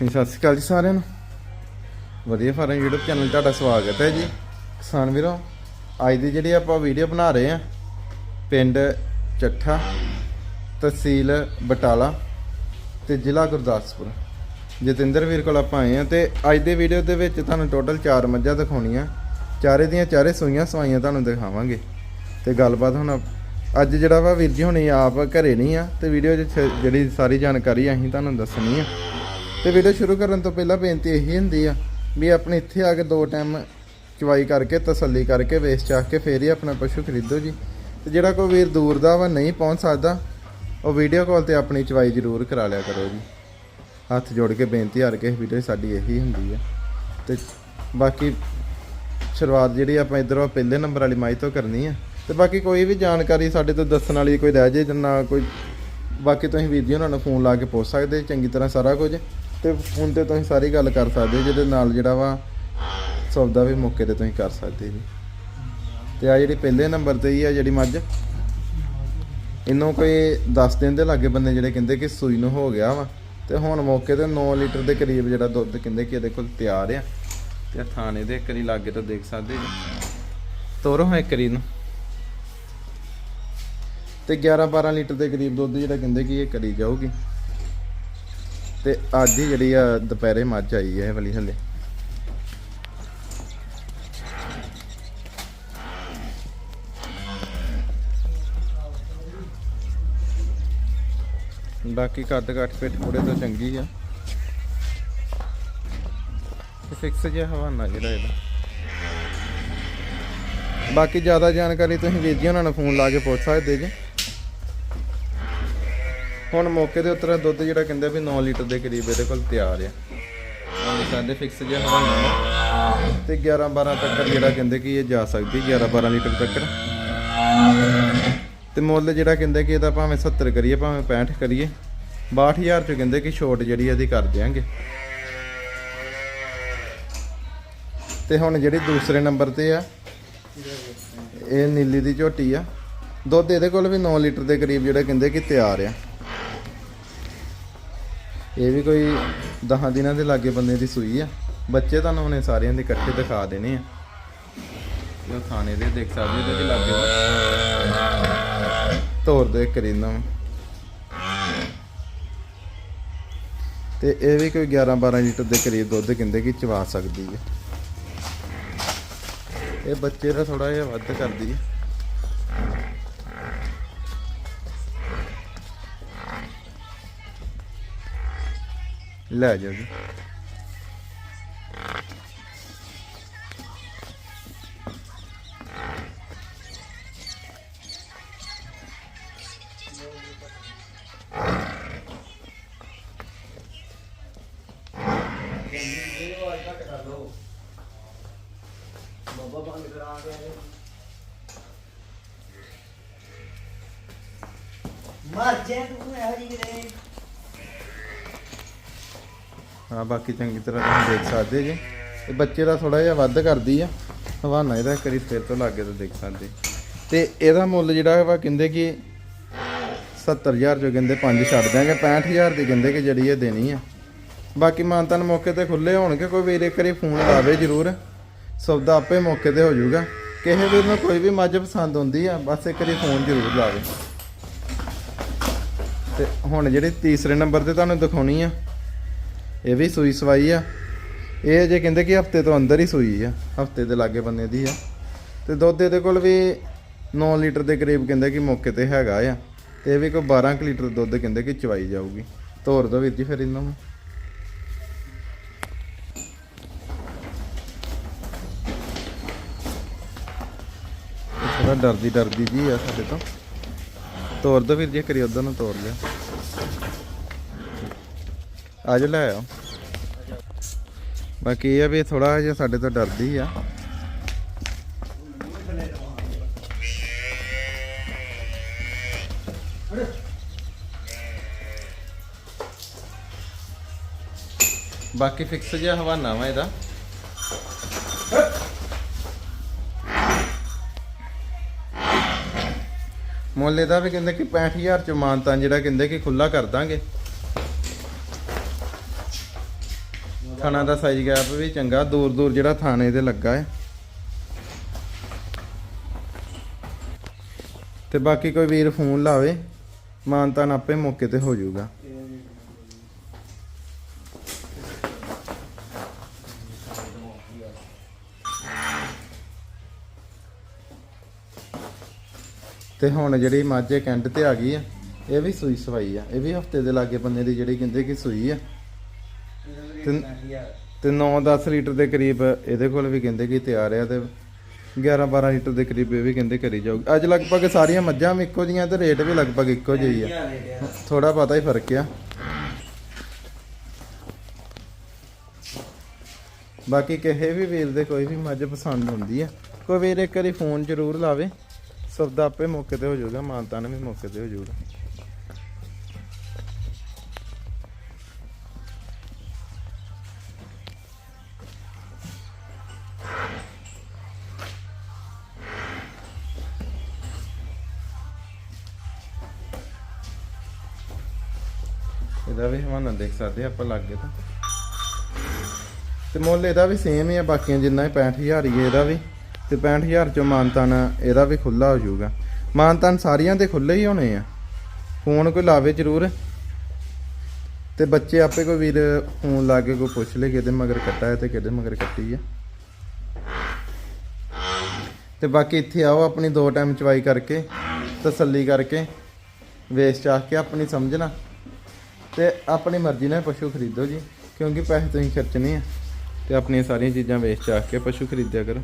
ਜੀ ਸਤਿ ਸ਼੍ਰੀ ਅਕਾਲ ਜੀ ਸਾਰਿਆਂ ਨੂੰ। ਵਧੀਆ ਫਾਰਮ YouTube ਚੈਨਲ ਤੁਹਾਡਾ ਸਵਾਗਤ ਹੈ ਜੀ। ਕਿਸਾਨ ਵੀਰੋ, ਅੱਜ ਦੀ ਜਿਹੜੀ ਆਪਾਂ ਵੀਡੀਓ ਬਣਾ ਰਹੇ ਆ ਪਿੰਡ ਚੱਠਾ, ਤਹਿਸੀਲ ਬਟਾਲਾ ਤੇ ਜ਼ਿਲ੍ਹਾ ਗੁਰਦਾਸਪੁਰ। ਜਤਿੰਦਰ ਵੀਰ ਕੋਲ ਆਪਾਂ ਆਏ ਆ ਤੇ ਅੱਜ ਦੇ ਵੀਡੀਓ ਦੇ ਵਿੱਚ ਤੁਹਾਨੂੰ ਟੋਟਲ 4 ਮੱਝਾਂ ਦਿਖਾਉਣੀਆਂ। ਚਾਰੇ ਦੀਆਂ ਚਾਰੇ ਸੂਈਆਂ ਸਵਾਈਆਂ ਤੁਹਾਨੂੰ ਦਿਖਾਵਾਂਗੇ। ਤੇ ਗੱਲਬਾਤ ਹੁਣ ਅੱਜ ਜਿਹੜਾ ਵਾ ਵੀਰ ਜੀ ਹੁਣੀ ਆਪ ਘਰੇ ਨਹੀਂ ਆ ਤੇ ਵੀਡੀਓ 'ਚ ਜਿਹੜੀ ਸਾਰੀ ਜਾਣਕਾਰੀ ਅਸੀਂ ਤੁਹਾਨੂੰ ਦੱਸਣੀ ਆ। ਤੇ ਵੀਡੀਓ ਸ਼ੁਰੂ ਕਰਨ ਤੋਂ ਪਹਿਲਾਂ ਬੇਨਤੀ ਇਹੀ ਹੁੰਦੀ ਆ ਵੀ ਆਪਣੇ ਇੱਥੇ ਆ ਕੇ ਦੋ ਟਾਈਮ ਚਵਾਈ ਕਰਕੇ, ਤਸੱਲੀ ਕਰਕੇ ਵੇਚ ਚਾਹ ਕੇ ਫੇਰ ਹੀ ਆਪਣਾ ਪਸ਼ੂ ਖਰੀਦੋ ਜੀ। ਤੇ ਜਿਹੜਾ ਕੋਈ ਵੀਰ ਦੂਰ ਦਾ ਵਾ, ਨਹੀਂ ਪਹੁੰਚ ਸਕਦਾ, ਉਹ ਵੀਡੀਓ ਕਾਲ ਤੇ ਆਪਣੀ ਚਵਾਈ ਜ਼ਰੂਰ ਕਰਾ ਲਿਆ ਕਰੋ ਜੀ। ਹੱਥ ਜੋੜ ਕੇ ਬੇਨਤੀ ਹਰ ਕੇ ਵੀਡੀਓ ਸਾਡੀ ਇਹੀ ਹੁੰਦੀ ਆ। ਤੇ ਬਾਕੀ ਸ਼ੁਰੂਆਤ ਜਿਹੜੀ ਆਪਾਂ ਇਧਰੋਂ ਪਹਿਲੇ ਨੰਬਰ ਵਾਲੀ ਮਾਈ ਤੋਂ ਕਰਨੀ ਆ। ਤੇ ਬਾਕੀ ਕੋਈ ਵੀ ਜਾਣਕਾਰੀ ਸਾਡੇ ਤੋਂ ਦੱਸਣ ਵਾਲੀ ਕੋਈ ਰਹਿ ਜੇ ਜਾਂ ਨਾ ਕੋਈ, ਬਾਕੀ ਤੁਸੀਂ ਵੀਰ ਜੀ ਉਹਨਾਂ ਨੂੰ ਫੋਨ ਲਾ ਕੇ ਪੁੱਛ ਸਕਦੇ, ਚੰਗੀ ਤਰ੍ਹਾਂ ਸਾਰਾ ਕੁਝ। ਤੇ ਫੋਨ ਤੇ ਤੁਸੀਂ ਸਾਰੀ ਗੱਲ ਕਰ ਸਕਦੇ ਜਿਹਦੇ ਨਾਲ ਜਿਹੜਾ ਵਾ ਸੌਦਾ ਵੀ ਮੌਕੇ ਤੇ ਤੁਸੀਂ ਕਰ ਸਕਦੇ ਜੀ ਤੇ ਆ ਜਿਹੜੀ ਪਹਿਲੇ ਨੰਬਰ ਤੇ ਹੀ ਆ ਜਿਹੜੀ ਮੱਝ, ਇਹਨੂੰ ਕੋਈ 10 ਦਿਨ ਦੇ ਲਾਗੇ ਬੰਦੇ ਜਿਹੜੇ ਕਹਿੰਦੇ ਕਿ ਸੂਈ ਨੂੰ ਹੋ ਗਿਆ ਵਾ, ਤੇ ਹੁਣ ਮੌਕੇ ਤੇ 9 ਲੀਟਰ ਦੇ ਕਰੀਬ ਜਿਹੜਾ ਦੁੱਧ ਕਹਿੰਦੇ ਕਿ ਇਹਦੇ ਕੋਲ ਤਿਆਰ ਆ। ਤੇ ਥਾਣੇ ਦੇ ਕਰੀ ਲਾਗੇ ਤੋਂ ਦੇਖ ਸਕਦੇ ਜੀ ਤੋਰੋ ਹਾਂ ਇੱਕ ਕਰੀ ਨੂੰ ਤੇ 11 12 ਲੀਟਰ ਦੇ ਕਰੀਬ ਦੁੱਧ ਜਿਹੜਾ ਕਹਿੰਦੇ ਕਿ ਇਹ ਕਰੀ ਜਾਊਗੀ। ਤੇ ਅੱਜ ਹੀ ਜਿਹੜੀ ਆ ਦੁਪਹਿਰੇ ਮੱਝ ਆਈ ਹੈ ਇਹ ਵਾਲੀ ਹਲੇ। ਬਾਕੀ ਕੱਦ ਕੱਟ ਪੇਟ ਥੋੜੇ ਤੋਂ ਚੰਗੀ ਆ। ਤੇ ਫਿਕਸ ਜਿਹਾ ਹਵਾਨਾ ਜਿਹੜਾ ਇਹਦਾ। ਬਾਕੀ ਜ਼ਿਆਦਾ ਜਾਣਕਾਰੀ ਤੁਸੀਂ ਵੀਰ ਜੀ ਉਹਨਾਂ ਨੂੰ ਫੋਨ ਲਾ ਕੇ ਪੁੱਛ ਸਕਦੇ ਜੀ। ਹੁਣ ਮੌਕੇ ਦੇ ਉੱਤਰ ਦੁੱਧ ਜਿਹੜਾ ਕਹਿੰਦੇ ਵੀ 9 ਲੀਟਰ ਦੇ ਕਰੀਬ ਇਹਦੇ ਕੋਲ ਤਿਆਰ ਆ। ਹੁਣ ਸਾਡੇ ਫਿਕਸ ਜਿਹਾ ਹਵਾਨਾ ਤੇ 11 12 ਤੱਕ ਜਿਹੜਾ ਕਹਿੰਦੇ ਕਿ ਇਹ ਜਾ ਸਕਦੀ 11 12 ਲੀਟਰ ਤੱਕ। ਤੇ ਮੁੱਲ ਜਿਹੜਾ ਕਹਿੰਦੇ ਕਿ ਇਹਦਾ ਭਾਵੇਂ 70 ਕਰੀਏ, ਭਾਵੇਂ 65 ਕਰੀਏ 62000 ਚ ਕਹਿੰਦੇ ਕਿ ਛੋਟ ਜਿਹੜੀ ਇਹਦੀ ਕਰ ਦਿਆਂਗੇ। ਤੇ ਹੁਣ ਜਿਹੜੀ ਦੂਸਰੇ ਨੰਬਰ ਤੇ ਆ, ਇਹ ਨੀਲੀ ਦੀ ਝੋਟੀ ਆ। ਦੁੱਧ ਇਹਦੇ ਕੋਲ ਵੀ 9 ਲੀਟਰ ਦੇ ਕਰੀਬ ਜਿਹੜਾ ਕਹਿੰਦੇ ਕਿ ਤਿਆਰ ਆ। ਇਹ ਵੀ ਕੋਈ 10 ਦਿਨਾਂ ਦੇ ਲਾਗੇ ਬੰਦੇ ਦੀ ਸੂਈ ਆ। ਬੱਚੇ ਤੁਹਾਨੂੰ ਉਹਨੇ ਸਾਰਿਆਂ ਦੇ ਇਕੱਠੇ ਦਿਖਾ ਦੇਣੇ ਆ। ਇਹ ਉਹ ਥਾਣੇ ਦੇ ਦੇਖ ਸਕਦੇ ਇਹਦੇ ਵੀ ਲਾਗੇ ਤੋਰ ਦੇ ਕਰੀਨਾ ਤੇ ਇਹ ਵੀ ਕੋਈ 11 12 ਲੀਟਰ ਦੇ ਕਰੀਬ ਦੁੱਧ ਕਹਿੰਦੇ ਕਿ ਚਵਾ ਸਕਦੀ ਹੈ। ਇਹ ਬੱਚੇ ਦਾ ਥੋੜਾ ਜਿਹਾ ਵੱਧ ਕਰਦੀ ਹੈ। ਲੈ ਜਾਓ ਜੀ ਮਰ ਜੇ ਤੂੰ ਇਹੋ ਜਿਹੀ ਕਿਤੇ। ਹਾਂ, ਬਾਕੀ ਚੰਗੀ ਤਰ੍ਹਾਂ ਤੁਸੀਂ ਦੇਖ ਸਕਦੇ ਜੇ। ਇਹ ਬੱਚੇ ਦਾ ਥੋੜਾ ਜਿਹਾ ਵੱਧ ਕਰਦੀ ਆ। ਹਵਾਨਾ ਇਹਦਾ ਕਰੀ ਸਿਰ ਤੋਂ ਲੱਗੇ ਤਾਂ ਦੇਖ ਸਕਦੇ। ਤੇ ਇਹਦਾ ਮੁੱਲ ਜਿਹੜਾ ਵਾ ਕਹਿੰਦੇ ਕਿ 70000 ਜੋ ਕਹਿੰਦੇ ਪੰਜ ਛੱਡ ਦਿਆਂਗੇ 65000 ਦੀ ਕਹਿੰਦੇ ਕਿ ਜਿਹੜੀ ਇਹ ਦੇਣੀ ਆ। ਬਾਕੀ ਮਾਨਤਨ ਮੌਕੇ ਤੇ ਖੁੱਲੇ ਹੋਣਗੇ, ਕੋਈ ਵੀਰ ਇੱਕ ਵਾਰੀ ਫੋਨ ਲਾਵੇ ਜ਼ਰੂਰ। ਸੌਦਾ ਆਪੇ ਮੌਕੇ ਤੇ ਹੋ ਜਾਊਗਾ। ਕਿਸੇ ਵੀਰ ਨੂੰ ਕੋਈ ਵੀ ਮੱਝ ਪਸੰਦ ਆਉਂਦੀ ਆ, ਬਸ ਇੱਕ ਵਾਰੀ ਫੋਨ ਜ਼ਰੂਰ ਲਾਵੇ। ਤੇ ਹੁਣ ਜਿਹੜੀ ਤੀਸਰੇ ਨੰਬਰ ਤੇ ਤੁਹਾਨੂੰ ਦਿਖਾਉਣੀ ਆ ਇਹ ਵੀ ਸੂਈ ਸਵਾਈ ਆ। ਇਹ ਜੇ ਕਹਿੰਦੇ ਕਿ ਹਫ਼ਤੇ ਤੋਂ ਅੰਦਰ ਹੀ ਸੂਈ ਆ। ਹਫ਼ਤੇ ਦੇ ਲਾਗੇ ਬੰਨੇ ਦੀ ਆ। ਤੇ ਦੁੱਧ ਇਹਦੇ ਕੋਲ ਵੀ 9 ਲੀਟਰ ਦੇ ਕਰੀਬ ਕਹਿੰਦੇ ਕਿ ਮੌਕੇ ਤੇ ਹੈਗਾ ਆ। ਤੇ ਇਹ ਵੀ ਕੋਈ 12 ਕੁ ਲੀਟਰ ਦੁੱਧ ਕਹਿੰਦੇ ਕਿ ਚਵਾਈ ਜਾਊਗੀ। ਤੋਰ ਦੋ ਵੀਰ ਜੀ ਫਿਰ ਇਹਨਾਂ ਨੂੰ। ਥੋੜਾ ਡਰਦੀ ਡਰਦੀ ਜੀ ਆ ਸਾਡੇ ਤੋਂ। ਤੋਰ ਦੋ ਵੀਰ ਜੀ ਕਰੀ ਉਧਰ ਨੂੰ ਤੋਰ ਲਿਆ। ਆ ਜਾ ਲੈ ਆਓ। ਬਾਕੀ ਇਹ ਆ ਵੀ ਥੋੜਾ ਜਿਹਾ ਸਾਡੇ ਤੋਂ ਡਰਦੀ ਆ। ਬਾਕੀ ਫਿਕਸ ਜਿਹਾ ਹਵਾਨਾ ਵਾ ਇਹਦਾ। ਮੁੱਲ ਇਹਦਾ ਵੀ ਕਹਿੰਦੇ ਕਿ 65000 ਚ ਮਾਨਤਾ ਜਿਹੜਾ ਕਹਿੰਦੇ ਕਿ ਖੁੱਲਾ ਕਰ ਦਾਂਗੇ। ਥਾਣਾ ਦਾ ਸਾਈਜ਼ ਗੈਪ ਵੀ ਚੰਗਾ, ਦੂਰ ਦੂਰ ਜਿਹੜਾ ਥਾਣੇ ਇਹਦੇ ਲੱਗਾ ਹੈ। ਤੇ ਬਾਕੀ ਕੋਈ ਵੀਰ ਫੋਨ ਲਾਵੇ ਮਾਨਤਾਨ ਆਪੇ ਮੌਕੇ ਤੇ ਹੋ ਜਾਊਗਾ। ਤੇ ਹੁਣ ਜਿਹੜੀ ਮਾਝੇ ਕੈਂਟ ਤੇ ਆ ਗਈ ਆ, ਇਹ ਵੀ ਸੂਈ ਸਵਾਈ ਆ। ਇਹ ਵੀ ਹਫ਼ਤੇ ਦੇ ਲਾਗੇ ਬੰਦੇ ਦੀ ਜਿਹੜੀ ਕਹਿੰਦੇ ਕਿ ਸੂਈ ਆ। ਤੇ- ਤੇ 9-10 ਲੀਟਰ ਦੇ ਕਰੀਬ ਇਹਦੇ ਕੋਲ ਵੀ ਕਹਿੰਦੇ ਕਿ ਤਿਆਰ ਆ ਤੇ 11-12 ਲੀਟਰ ਦੇ ਕਰੀਬ ਇਹ ਵੀ ਕਹਿੰਦੇ ਕਰੀ ਜਾਊਗੀ। ਅੱਜ ਲਗਭਗ ਸਾਰੀਆਂ ਮੱਝਾਂ ਵੀ ਇੱਕੋ ਜੀਆਂ ਤੇ ਰੇਟ ਵੀ ਲਗਭਗ ਇੱਕੋ ਜਿਹੀ ਆ। ਥੋੜਾ ਪਤਾ ਹੀ ਫ਼ਰਕ ਆ। ਬਾਕੀ ਕਿਸੇ ਵੀ ਵੀਰ ਦੇ ਕੋਈ ਵੀ ਮੱਝ ਪਸੰਦ ਹੁੰਦੀ ਆ ਕੋਈ ਵੀਰ ਇੱਕ ਵਾਰੀ ਫੋਨ ਜ਼ਰੂਰ ਲਾਵੇ। ਸੌਦਾ ਆਪੇ ਮੌਕੇ ਤੇ ਹੋ ਜਾਊਗਾ ਮਾਨਤਾਨ ਵੀ ਮੌਕੇ ਤੇ ਹੋ ਜਾਊਗਾ। ਇਹਦਾ ਵੀ ਹਵਾਨਾ ਦੇਖ ਸਕਦੇ ਆਪਾਂ ਲੱਗੇ ਤਾਂ। ਤੇ ਮੁੱਲ ਇਹਦਾ ਵੀ ਸੇਮ ਹੀ ਆ, ਬਾਕੀਆਂ ਜਿੰਨਾ ਹੀ 65000 ਹੀ ਹੈ ਇਹਦਾ ਵੀ। ਤੇ 65000 ਚੋਂ ਮਾਨਤਾਨ ਇਹਦਾ ਵੀ ਖੁੱਲਾ ਹੋ ਜਾਊਗਾ। ਮਾਨਤਾਨ ਸਾਰੀਆਂ ਦੇ ਖੁੱਲੇ ਹੀ ਹੋਣੇ ਆ। ਫੋਨ ਕੋਈ ਲਾਵੇ ਜ਼ਰੂਰ। ਤੇ ਬੱਚੇ ਆਪੇ ਕੋਈ ਵੀਰ ਫੋਨ ਲਾ ਕੇ ਕੋਈ ਪੁੱਛ ਲੇ ਕਿਤੇ ਮਗਰ ਕੱਟਾ ਹੈ ਤੇ ਕਿਤੇ ਮਗਰ ਕੱਟੀ ਆ। ਤੇ ਬਾਕੀ ਇੱਥੇ ਆਓ ਆਪਣੀ ਦੋ ਟਾਈਮ ਚਵਾਈ ਕਰਕੇ, ਤਸੱਲੀ ਕਰਕੇ ਵੇਚ ਚਾਹ ਕੇ ਆਪਣੀ ਸਮਝਣਾ ਤੇ ਆਪਣੀ ਮਰਜ਼ੀ ਨਾਲ ਪਸ਼ੂ ਖਰੀਦੋ ਜੀ, ਕਿਉਂਕਿ ਪੈਸੇ ਤੁਸੀਂ ਖਰਚਣੇ ਆ ਤੇ ਆਪਣੀਆਂ ਸਾਰੀਆਂ ਚੀਜ਼ਾਂ ਵੇਚ ਚਾਹ ਕੇ ਪਸ਼ੂ ਖਰੀਦਿਆ ਕਰੋ।